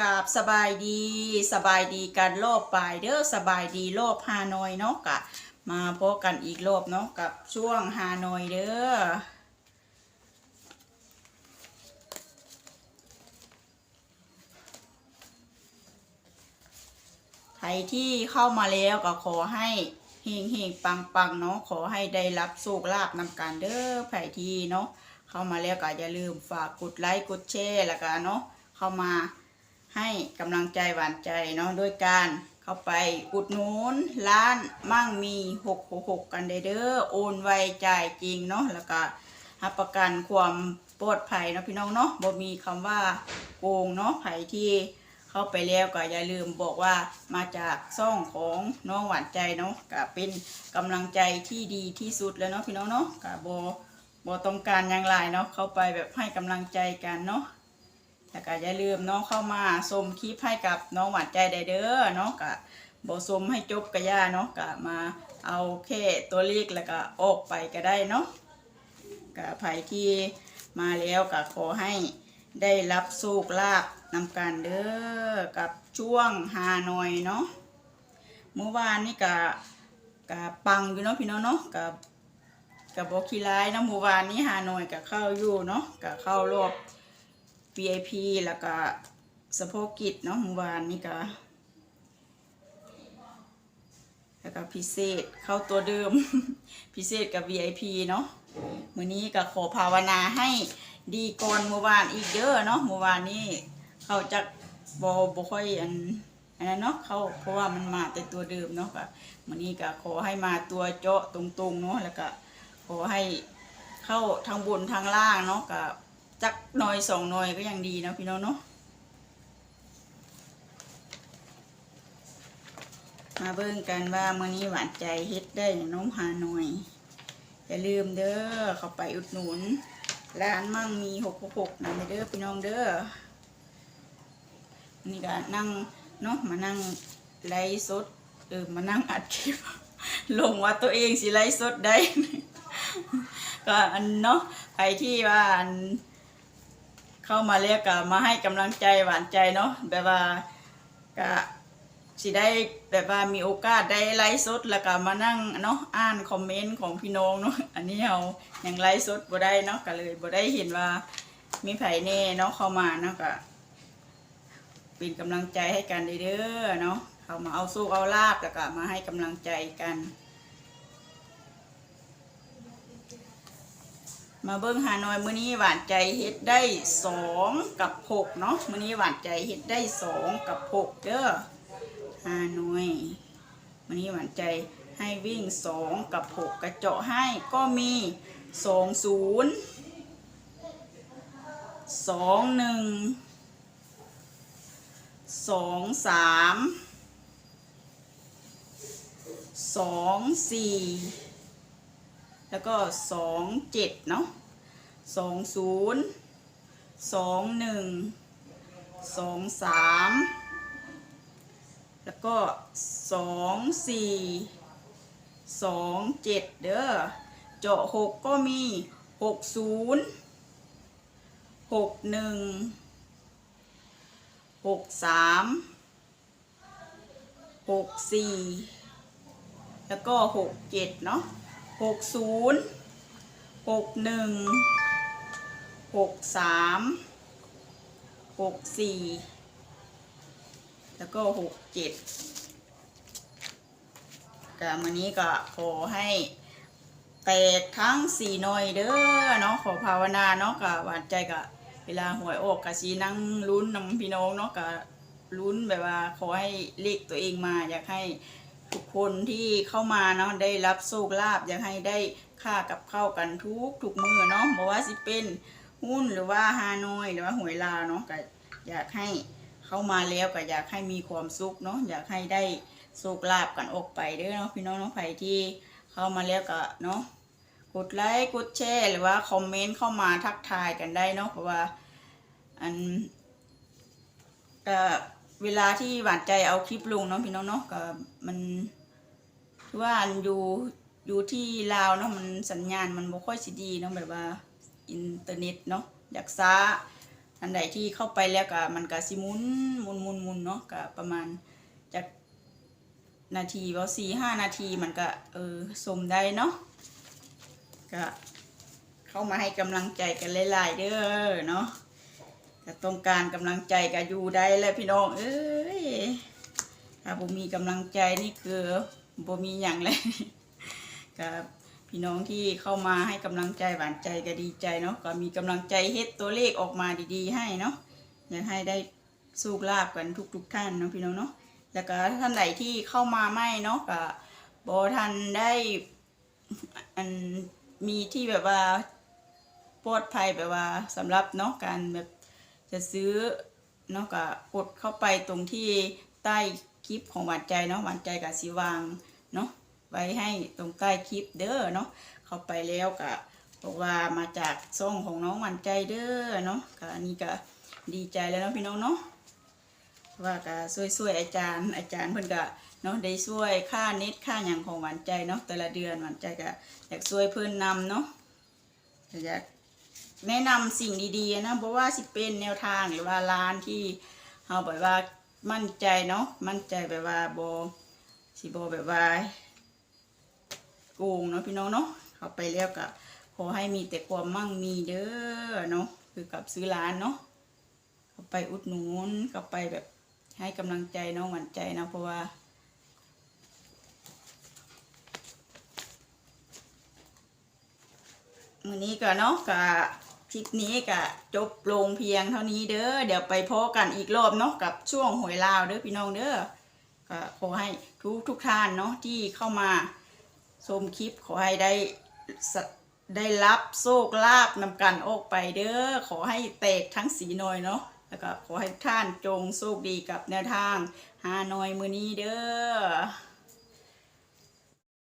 กาบสบายดีสบายดีกันรอบปลายเด้อสบายดีรอบฮานอยเนาะกะ มาพบกันอีกรอบเนาะกับช่วงฮานอยเด้อใครที่เข้ามาแล้วก็ขอให้เฮงเฮงปังปังเนาะขอให้ได้รับโชคลาภนำกันเด้อใครที่เนาะเข้ามาแล้วก็อย่าลืมฝากกดไลค์กดแชร์แล้วก็เนาะเข้ามา ให้กำลังใจหวานใจเนาะด้วยการเข้าไปอุดหนุนร้านมั่งมีหกหกกันได้เด้อโอนไวจ่ายจริงเนาะแล้วก็รับประกันความปลอดภัยเนาะพี่น้องเนาะบ่มีคำว่าโกงเนาะไผที่เข้าไปแล้วก็อย่าลืมบอกว่ามาจากซ่องของน้องหวานใจเนาะก็เป็นกำลังใจที่ดีที่สุดแล้วเนาะพี่น้องเนาะก็บอบต้องการอย่างไรเนาะเข้าไปแบบให้กำลังใจกันเนาะ แต่ก็อย่าลืมเนาะเข้ามาชมคลิปให้กับน้องหวานใจได้เด้อเนาะก็บอชมให้จบกระย่าเนาะก็มาเอาแค่ตัวเลขแล้วก็ออกไปก็ได้เนาะก็ใครที่มาแล้วก็ขอให้ได้รับโชคลาภนำกันเด้อกับช่วงฮานอยเนาะเมื่อวานนี่กะกะปังอยู่เนาะพี่น้องเนาะกับกับบอกขี้ร้ายนะเมื่อวานนี้ฮานอยกับเข้าอยู่เนาะกับเข้ารอบ VIP แล้วก็สะโพกกิจเนาะเมื่อวานนี่กะแล้วก็พิเศษเข้าตัวเดิม พิเศษกับ VIP เนาะมื้อนี้ก็ขอภาวนาให้ดีก่อนเมื่อวานอีกเยอะเนาะเมื่อวานนี้เขาจะบบ่ค่อยอันอันนั้นเนาะเขาเพราะว่ามันมาแต่ตัวเดิมเนาะก็มื้อนี้ก็ขอให้มาตัวเจาะตรงๆเนาะแล้วก็ขอให้เข้าทางบนทางล่างเนาะก็ จักหน่อยสองหน่อยก็ยังดีนะพี่น้องเนาะมาเบิ่งกันว่ามื้อนี้หวานใจเฮ็ดได้น้องหาหน่อยอย่าลืมเด้อเข้าไปอุดหนุนร้านมั่งมีหกหกนั่นเด้อพี่น้องเด้อนี่ก็นั่งเนาะมานั่งไลฟ์สดเออมานั่งอัดคลิปลงว่าตัวเองสิไลฟ์สดได้ ก็อันเนาะใครที่ว่าอัน เข้ามาเรียกก็มาให้กำลังใจหวานใจเนาะแบบว่าก็สิได้แบบว่ามีโอกาสได้ไลฟ์สดแล้วก็มานั่งเนาะอ่านคอมเมนต์ของพี่น้องเนาะอันนี้เราอยังไลฟ์สดบ่ได้เนาะก็เลยบ่ได้เห็นว่ามีไผแน่เนาะเข้ามาเนาะก็เป็นกำลังใจให้กันเด้อเนาะเขามาเอาสู้เอาลาบแล้วก็มาให้กำลังใจกัน มาเบิ้งหาหน่อยมื้อนี้หวานใจเฮ็ดได้สองกับหกเนาะมื้อนี้หวานใจเฮ็ดได้สองกับหกเด้อฮานอยวันนี้หวานใจให้วิ่งสองกับหกกระเจาะให้ก็มีสองศูนย์สองหนึ่งสองสามสองสี่ แล้วก็สองเจ็ดเนาะสองศูนย์สองหนึ่งสองสามแล้วก็สองสี่สองเจ็ดเด้อเจาะหกก็มีหกศูนย์หกหนึ่งหกสามหกสี่แล้วก็หกเจ็ดเนาะ หกศูนย์หกหนึ่งหกสามหกสี่แล้วก็หกเจ็ดก็วันนี้ก็ขอให้แตกทั้งสี่หน่อยเด้อเนาะขอภาวนาเนาะก็หวานใจก็เวลาหวยออกก็สีนั่งลุ้นนำพี่น้องเนาะก็ลุ้นแบบว่าขอให้เลขตัวเองมาอยากให้ ทุกคนที่เข้ามาเนาะได้รับโชคลาภอยากให้ได้ค่ากับเข้ากันทุกทุกมือเนาะบอกว่าสิเป็นหุ้นหรือว่าฮานอยหรือว่าหวยลาวเนาะก็อยากให้เข้ามาแล้วก็อยากให้มีความสุขเนาะอยากให้ได้โชคลาภกันออกไปเด้อเนาะพี่น้องเนาะใครที่เข้ามาแล้วก็เนาะกดไลค์กดแชร์หรือว่าคอมเมนต์เข้ามาทักทายกันได้เนาะเพราะว่าอันก็ เวลาที่หวานใจเอาคลิปลงเนาะพี่น้องเนาะก็มันคือว่าอยู่อยู่ที่ลาวเนาะมันสัญญาณมันบ่ค่อยสิดีเนาะแบบว่าอินเทอร์เน็ตเนาะอยากซ้าอันใดที่เข้าไปแล้วก็มันก็สิมุนมุนมุนมุนเนาะก็ประมาณจากนาทีว่าสี่ห้านาทีมันก็เออสมได้เนาะก็เข้ามาให้กำลังใจกันหลายๆเด้อเนาะ ก็ต้องการกำลังใจก็อยู่ได้แล้วพี่น้อง เอ้ยถ้าบ่มีกำลังใจนี่คือบ่มีอย่างเลยกับพี่น้องที่เข้ามาให้กำลังใจหวานใจก็ดีใจเนาะก็มีกำลังใจเฮ็ดตัวเลขออกมาดีๆ ให้เนาะอยากให้ได้สู้ลาบกันทุกๆท่านเนาะพี่น้องเนาะแล้วก็ท่านไหนที่เข้ามาไม่เนาะก็บอทันได้อันมีที่แบบว่าปลอดภัยแบบว่าสำหรับเนาะการแบบ จะซื้อเนาะก็กดเข้าไปตรงที่ใต้คลิปของหวานใจเนาะหวานใจกับสีวางเนาะไว้ให้ตรงใต้คลิปเด้อเนาะเข้าไปแล้วก็บอกว่ามาจากซ่องของน้องหวันใจเด้อเนาะก็อันนี้ก็ดีใจแล้วเนาะพี่น้องเนาะว่าก็ช่วยๆอาจารย์อาจารย์เพิ่นก็เนาะได้ช่วยค่าเน็ตค่าหยังของหวานใจเนาะแต่ละเดือนหวานใจก็อยากช่วยเพิ่นนำเนาะอยาก แนะนำสิ่งดีๆนะเพราะว่าสิเป็นแนวทางหรือว่าร้านที่เฮาแบบว่ามั่นใจเนาะมั่นใจแบบว่าบ่สิบ่แบบว่าโกงเนาะพี่น้องเนาะเขาไปแล้วก็ขอให้มีแต่ความมั่งมีเด้อเนาะคือกับซื้อร้านเนาะเขาไปอุดหนุนเขาไปแบบให้กำลังใจน้องหวานใจนะเพราะว่ามือนี้ก็เนาะก็ คลิปนี้ก็จบลงเพียงเท่านี้เด้อเดี๋ยวไปพบกันอีกรอบเนาะกับช่วงหวยลาวเด้อพี่น้องเด้อก็ขอให้ทุกทุกท่านเนาะที่เข้ามาชมคลิปขอให้ได้ได้รับโชคลาภนำกันออกไปเด้อขอให้แตกทั้งสีหน่อยเนาะแล้วก็ขอให้ท่านจงโชคดีกับแนวทางฮานอยมือนี้เด้อ